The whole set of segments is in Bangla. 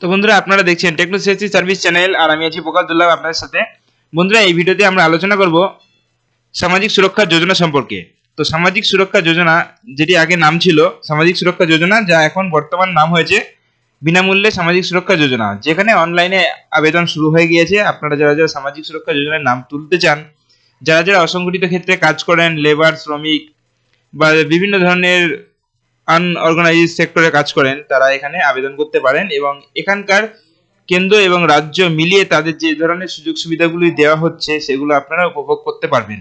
তো বন্ধুরা, আপনারা দেখছেন টেকনো সেফটি সার্ভিস চ্যানেল আর আমি আছি প্রকাশদুল্লাহ আপনাদের সাথে। বন্ধুরা, এই ভিডিওতে আমরা আলোচনা করব সামাজিক সুরক্ষা যোজনা সম্পর্কে। তো সামাজিক সুরক্ষা যোজনা, যেটি আগে নাম ছিল সামাজিক সুরক্ষা যোজনা, যা এখন বর্তমান নাম হয়েছে বিনামূল্যে সামাজিক সুরক্ষা যোজনা, যেখানে অনলাইনে আবেদন শুরু হয়ে গিয়েছে। আপনারা যারা যারা সামাজিক সুরক্ষা যোজনার নাম তুলতে চান, যারা যারা অসংগঠিত ক্ষেত্রে কাজ করেন লেবার শ্রমিক বা বিভিন্ন ধরনের আনঅর্গানাইজ সেক্টরে কাজ করেন, তারা এখানে আবেদন করতে পারেন এবং এখানকার কেন্দ্র এবং রাজ্য মিলিয়ে তাদের যে ধরনের সুযোগ সুবিধাগুলি দেওয়া হচ্ছে, সেগুলো আপনারা উপভোগ করতে পারবেন।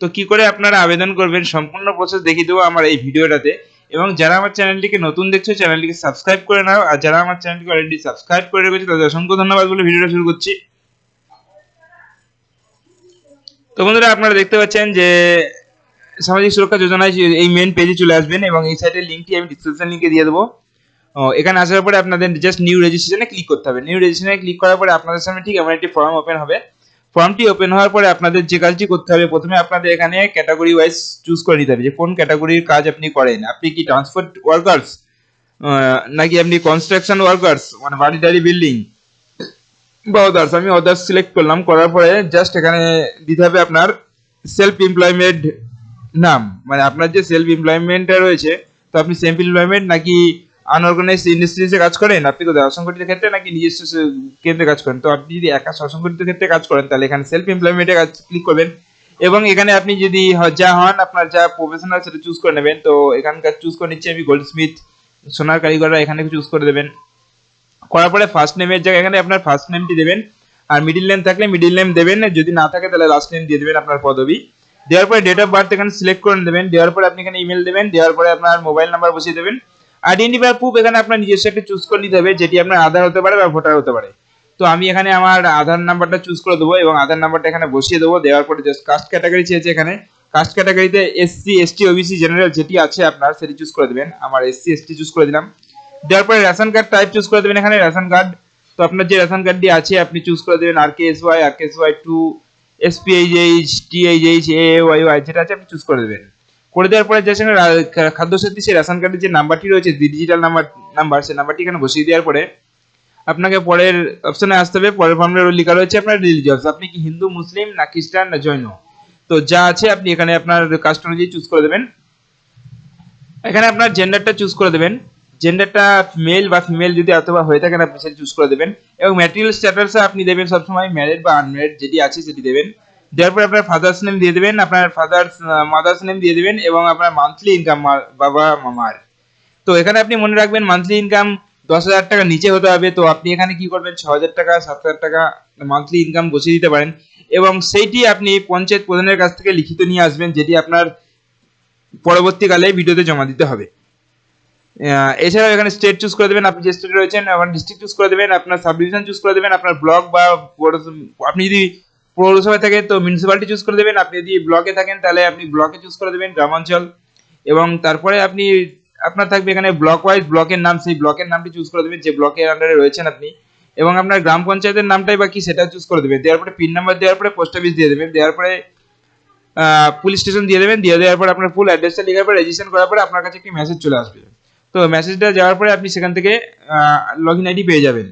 তো কি করে আপনারা আবেদন করবেন, সম্পূর্ণ প্রসেস দেখিয়ে দেবো আমার এই ভিডিওটাতে। এবং যারা আমার চ্যানেলটিকে নতুন দেখছ, চ্যানেলটিকে সাবস্ক্রাইব করে নাও। আর যারা আমার চ্যানেলটিকে অলরেডি সাবস্ক্রাইব করে রেখেছে, তাদের অসংখ্য ধন্যবাদ বলে ভিডিওটা শুরু করছি। তো বন্ধুরা, আপনারা দেখতে পাচ্ছেন যে সামাজিক সুরক্ষা যোজনায় এই মেন পেজে চলে আসবেন এবং এই সাইটের লিঙ্কটি আমি ডিসক্রিপশন লিঙ্কে দিয়ে দেবো। এখানে আসার পরে আপনাদের জাস্ট নিউ রেজিস্ট্রেশনে ক্লিক করতে হবে। নিউ রেজিস্ট্রেশনে ক্লিক করার পরে আপনাদের সামনে ঠিক এমন একটি ফর্ম ওপেন হবে। ফর্মটি ওপেন হওয়ার পরে আপনাদের যে কাজটি করতে হবে, প্রথমে আপনাদের এখানে ক্যাটাগরি ওয়াইজ চুজ করে নিতে হবে যে কোন ক্যাটাগরির কাজ আপনি করেন। আপনি কি ট্রান্সপোর্ট ওয়ার্কার্স নাকি আপনি কনস্ট্রাকশন ওয়ার্কার্স মানে বাড়ি টাড়ি বিল্ডিং বা অদার্স আমি অদার্স সিলেক্ট করলাম। করার পরে জাস্ট এখানে দিতে হবে আপনার সেলফ এমপ্লয়মেন্ট নাম মানে আপনার যে সেলফ এমপ্লয়মেন্টটা রয়েছে, তো আপনি সেলফ এমপ্লয়মেন্ট নাকি আনঅর্গানাইজ ইন্ডাস্ট্রিজে কাজ করেন? আপনি কোথায় অসংগঠিত ক্ষেত্রে নাকি নিজস্ব কেন্দ্রে কাজ করেন? তো আপনি যদি একা অসংগঠিত ক্ষেত্রে কাজ করেন, তাহলে এখানে সেলফ এমপ্লয়মেন্টে কাজ ক্লিক করবেন। এবং এখানে আপনি যদি যা হন, আপনার যা প্রফেশনাল সেটা চুজ করে নেবেন। তো এখানকার চুজ করে নিচ্ছি আমি গোল্ড স্মিথ সোনার কারিগররা এখানে চুজ করে দেবেন। করার পরে ফার্স্ট নেমের জায়গায় এখানে আপনার ফার্স্ট নেমটি দেবেন। আর মিডিল নেম থাকলে মিডিল নেম দেবেন। যদি না থাকে, তাহলে লাস্ট নেম দিয়ে দেবেন আপনার পদবি। দেওয়ার পরে ডেট অফ বার্থ এখানে সিলেক্ট করে দেবেন দেওয়ার পরে আপনি এখানে ইমেল দেবেন। দেওয়ার পরে আপনার মোবাইল নাম্বার বসিয়ে দেবেন। আইডেন্টিফায়ার প্রুফ এখানে আপনার নিজস্ব একটা চুজ করে নিতে হবে, যেটি আপনার আধার হতে পারে বা ভোটার হতে পারে। তো আমি এখানে আমার আধার নাম্বারটা চুজ করে দেবো এবং আধার নাম্বারটা এখানে বসিয়ে দেবো। দেওয়ার পরে জাস্ট কাস্ট ক্যাটাগরি চেয়েছে এখানে। কাস্ট ক্যাটাগরিতে এসসি এসটি ওবিসি জেনারেল যেটি আছে আপনার, সেটি চুজ করে দেবেন। আমার এসসি এসটি চুজ করে দিলাম। দেওয়ার পরে রেশন কার্ড টাইপ চুজ করে দেবেন এখানে। রেশন কার্ড তো আপনার যে রেশন কার্ডটি আছে, আপনি চুজ করে দেবেন আর K S Y R K S Y to SPH TH A Y Y যেটা আছে আপনি চুজ করে দেবেন। করে দেওয়ার পরে যে সঙ্গে রা- খাদ্যসাথী, সেই রেশন কার্ডের যে নাম্বারটি রয়েছে ডিজিটাল নাম্বার নাম্বার সেই নাম্বারটি এখানে বসিয়ে দেওয়ার পরে আপনাকে পরের অপশনে আসতে হবে। পরের ফর্মে লেখা রয়েছে আপনার রিলিজিয়াস আপনি কি হিন্দু, মুসলিম না খ্রিস্টান না জৈন? তো যা আছে আপনি এখানে আপনার কাস্ট অনুযায়ী চুজ করে দেবেন। এখানে আপনার জেন্ডারটা চুজ করে দেবেন। জেন্ডারটা মেল বা ফিমেল যদি অথবা হয়ে থাকেন আপনি সেটা চুজ করে দেবেন। এবং ম্যাটেরিয়াল স্ট্যাটাসে আপনি দেবেন সবসময় ম্যারিড বা আনম্যারিড যেটি আছে সেটি দেবেন। দেওয়ার পরে আপনার ফাদার্স নেম দিয়ে দেবেন, আপনার ফাদার্স মাদার্স নেম দিয়ে দেবেন এবং আপনার মান্থলি ইনকাম বাবা, মামার। তো এখানে আপনি মনে রাখবেন মান্থলি ইনকাম দশ হাজার টাকা নিচে হতে হবে। তো আপনি এখানে কি করবেন? ছ হাজার টাকা, সাত হাজার টাকা মান্থলি ইনকাম বসিয়ে দিতে পারেন। এবং সেইটি আপনি পঞ্চায়েত প্রধানের কাছ থেকে লিখিত নিয়ে আসবেন, যেটি আপনার পরবর্তীকালে ভিডিওতে জমা দিতে হবে। এছাড়াও এখানে স্টেট চুজ করে দেবেন। আপনি যে স্টেটে রয়েছেন এবং ডিস্ট্রিক্ট চুজ করে দেবেন, আপনার সাব ডিভিশন চুজ করে দেবেন, আপনার ব্লক বা আপনি যদি পৌরসভায় থাকেন তো মিউনিসিপালিটি চুজ করে দেবেন। আপনি যদি ব্লকে থাকেন, তাহলে আপনি ব্লকে চুজ করে দেবেন গ্রামাঞ্চল। এবং তারপরে আপনি, আপনার থাকবে এখানে ব্লক ওয়াইজ ব্লকের নাম। সেই ব্লকের নামটি চুজ করে দেবেন, যে ব্লকের আন্ডারে রয়েছেন আপনি। এবং আপনার গ্রাম পঞ্চায়েতের নামটাই বা কি সেটা চুজ করে দেবেন। দেওয়ার পরে পিন নাম্বার দেওয়ার পরে পোস্ট অফিস দিয়ে দেবেন। দেওয়ার পরে পুলিশ স্টেশন দিয়ে দেবেন। দিয়ে দেওয়ার পর আপনার ফুল অ্যাড্রেসটা লেখার পর রেজিস্ট্রেশন করার পরে আপনার কাছে একটি মেসেজ চলে আসবে। তো মেসেজটা যাওয়ার পরে আপনি সেখান থেকে লগ ইন আইডি পেয়ে যাবেন।